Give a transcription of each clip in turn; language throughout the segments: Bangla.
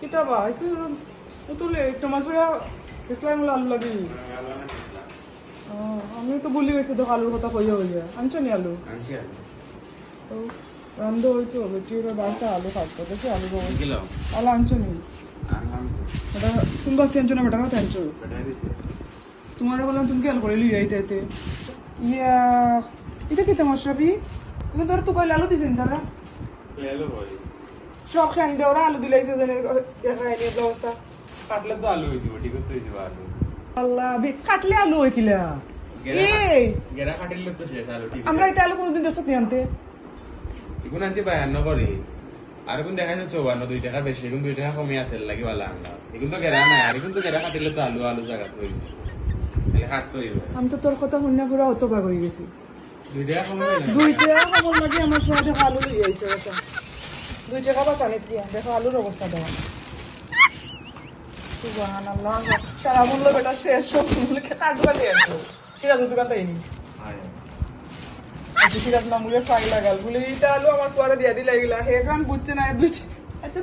কিতাবা আইসু তুলে একটা মাছ ভাইয়া ইসলাম আলু লাগি। আমি তো ভুলি গেছি তো আলুর কথা কইয়া হইয়া আনছো নি আলু? ও রান্ধ হইতো বেটির বাসা আলু খাব দেখি আলু আলু আনছো নি? এটা তুমি বাস আনছো না বেটা কথা আনছো? তোমার বললাম তুমি খেয়াল করে লিয়ে আইতে আইতে ইয়া এটা কি তোমার তুমি ধর তো কইলে আলু দিছেন ভাই সব খান দিয়ে ওরা আলু দিলাইছে জানে অবস্থা কাটলে তো আলু হয়েছিল ঠিক করতে হয়েছিল আলু। আল্লাহ বে কাটলে আলু কিলা এই। গেরা কাটিলে তো শেষ আলু ঠিক আমরা এটা আলু কোনদিন দেশত নিয়ে আনতে। এখন আনছি বায়ান্ন করে। আর এখন দেখা যাচ্ছে চৌবান্ন দুই টাকা বেশি এখন দুই টাকা কমে আছে লাগি ভালো আনলাম এখন তো গেরা নাই আর এখন তো গেরা কাটিলে তো আলু আলু জায়গা তো হয়েছে তাহলে কাটতে হইবে আমি তো তোর কথা শুনে পুরো হতবাক হয়ে গেছি। দুই টাকা কমে না দুই টাকা খবর লাগে আমার সময় আলু আইছে কথা দুই টাকা বা চালিয়ে দিয়া দেখো আলুর অবস্থা দেওয়া সারা মূল্য বেটা শেষ সব মূল্য দিয়ে সিরাজ দোকান তাই নি। আচ্ছা সিরাজ ফাই লাগাল। বলে এইটা আলু আমার পরে দিয়া দিলা এগুলা। হে কারণ বুঝছে না দুই আচ্ছা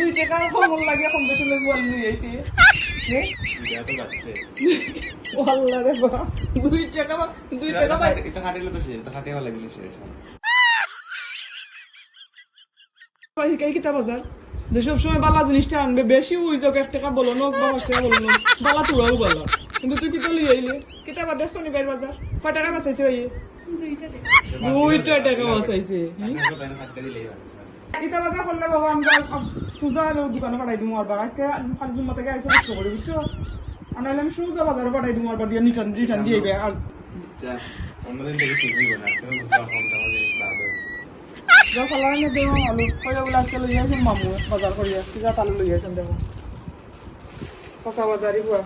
দুই টাকা খবর লাগে কম বেশি বল নিয়ে দুই টাকা তো যাচ্ছে। আল্লাহ রে বাবা দুই টাকা বা- দুই টাকা পাই এটা কাটিলে তো শেষ এটা কাটিয়ে লাগলে শেষ পাই কাই কিতা বাজার। যে সব সময় বালা জিনিসটা আনবে, বেশি উই যাক এক বলো না বা পাঁচ বলো না বালা বালা। কিন্তু তুই কিতা লিয়ে আইলে? কিতা বাদ দেখছ নি বাইর আমি সুজা দোকানে পাঠাই দিমু আর বার আজকে খালি জুম্মা থেকে আইসো কষ্ট করে, বুঝছ? আর নাহলে আমি সুজা বাজারে। যা ফলার না দেবো আলু লই মামু, বজাৰ কৰি কি কিবা তালৈ লৈ আসুন দেবো পচা বজাৰী পুয়া